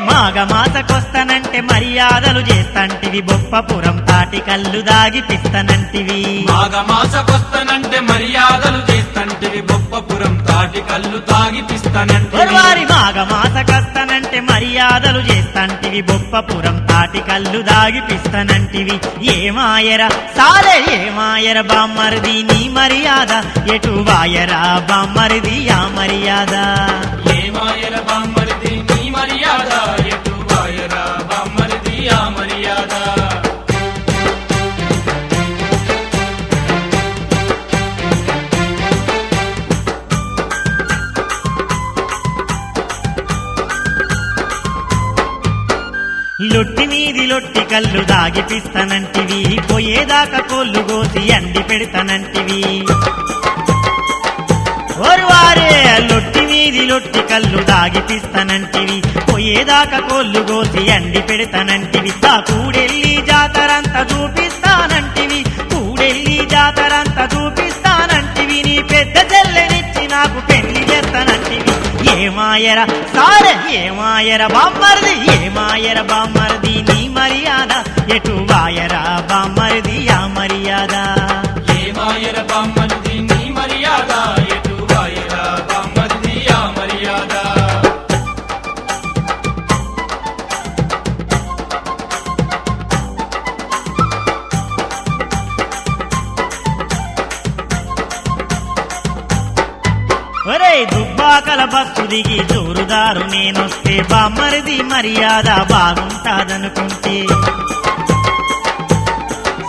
మాఘమాసకొస్తనంటే మర్యాదలు చేస్తంటివి. బొప్పపురం తాటి కళ్ళు దాగిపిస్తనంటివి మాఘమాసకొస్తనంటే మర్యాదలు చేస్తంటివి. బొప్పపురం తాటి కళ్ళు తాగిపిస్తానంటే ఒరవారి మాఘమాసకస్తనంటే మర్యాదలు చేస్తంటివి. బొప్పపురం తాటి కళ్ళు దాగిపిస్తనంటివి ఏమాయర సాలే ఏమాయర బామ్మరిది నీ మర్యాద. ఎటు వాయరా బామ్మరిది ఆ మర్యాద. లొట్టి మీది లొట్టి కళ్ళు దాగిపిస్తానంటివి పోయేదాకా కోళ్ళు కోసి అండి పెడతానంటివి. లొట్టి లొట్టి కళ్ళు దాగిపిస్తానంటివి పోయేదాకా కోళ్ళు కోసి అండి పెడతానంటివి. ఆ కూడెళ్ళి జాతరంతా చూపిస్తానంటివి. కూడెళ్ళి జాతరంతా చూపిస్తానంటివి. నీ పెద్ద చెల్లెనిచ్చి నాకు పెళ్ళి చేస్తానంటివి. ఏమాయర సార ఏమాయర బామ్మరిది ఏమాయర బామ్మరిది నీ మర్యాద ఎటు దుబ్బాకల బస్సు దిగి జోరుదారు నేనొస్తే బామ్మరిది మర్యాద బాగుంటాదనుకుంటే.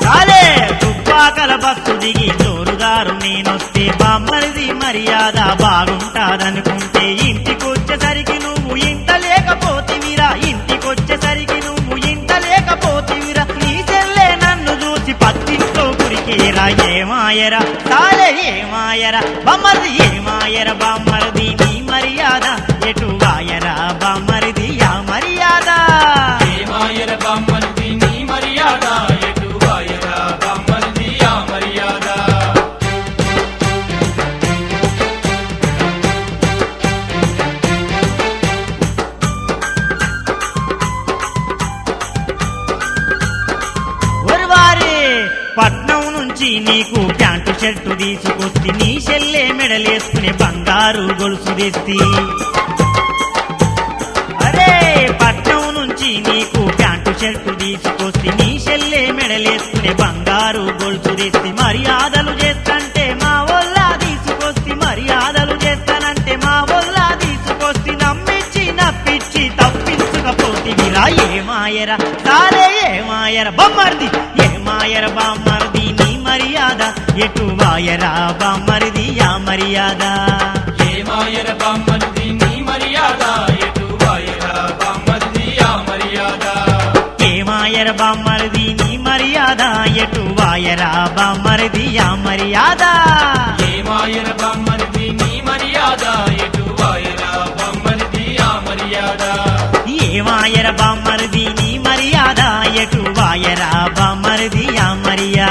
సాలే! దుబ్బాకల బస్సు దిగి జోరుదారు నేనొస్తే బామ్మరిది మర్యాద బాగుంటాదని పత్తింట్లో కురికేరా ఏమాయరా సాలే ఏమాయరా బామ్మరిది ఏమాయర బామ్మరిది నీ మర్యాద ఎటు వాయరా బామ్మరిది ఆ మర్యాద ఏమాయర బామ్మరిది నీ మర్యాద ఎటు వాయరా బామ్మరిది ఆ మర్యాద ఒరువారే పట్నం వచ్చి నీకు ప్యాంటు షర్టు తీసుకొచ్చి నీ చెల్లె మెడలేసుకునే బంగారు గొలుసు తెస్తి అరే పట్నం నుంచి నీకు ప్యాంటు షర్టు తీసుకొచ్చి నీ చెల్లె మెడలేసుకునే బంగారు గొలుసు తెస్తి మర్యాదలు చేస్తంటే మా వల్ల తీసుకొస్తి మర్యాదలు చేస్తానంటే మా వల్ల తీసుకొస్తి నప్పించి తప్పించకపోతే తప్పించుకపోతివిరా ఏమాయరా? సారే ఏమాయర? బొమ్మర్ది ఏమాయర బామ్మర్ది నీ ఇటు వాయరా బామ్మరిది యా మర్యాద. మర్యాద. ఎటు వాయరా బామ్మరిది ఆ మర్యాద. ఏ మాయర బామ్మరిది నీ మర్యాద. ఎటు వాయరా బామ్మరిది ఆ మర్యాద. ఏ మాయర బామ్మరిది నీ మర్యాద. ఎటు వాయరా మర్యాద.